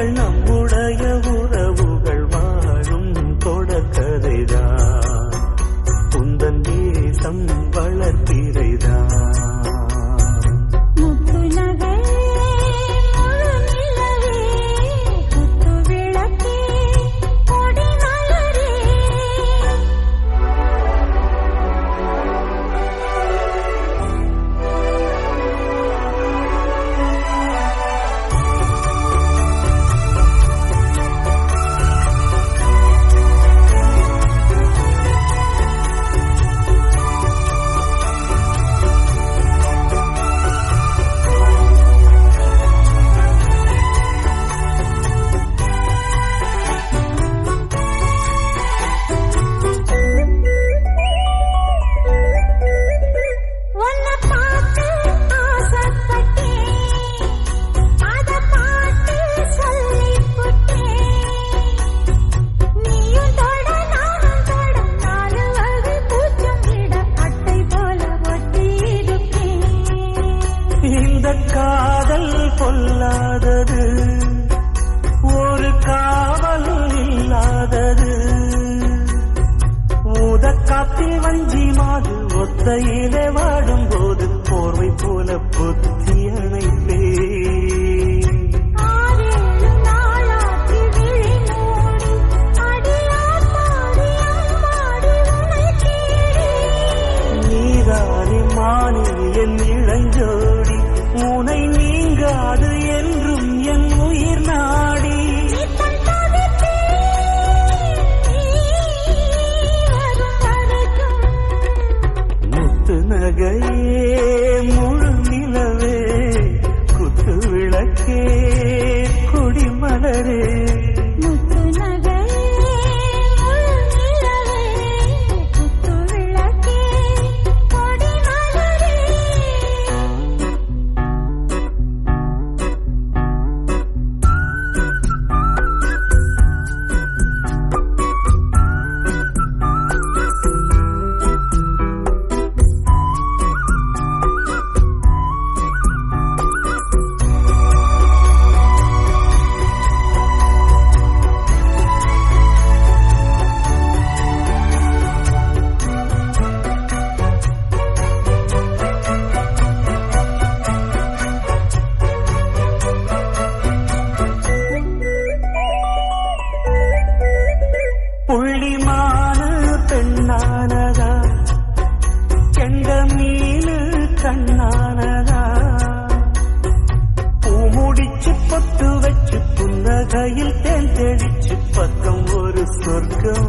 നമ്മൾ காற்றில் வஞ்சி மாடு ஒத்தையிலே வாடும் புள்ளிமான பெண்ணானதா? எங்க மீனு கண்ணானதா? பூ முடிச்சு பொத்து வச்சு புன்னகையில் தேன் தெளிச்சு பக்கம் ஒரு சொர்க்கம்.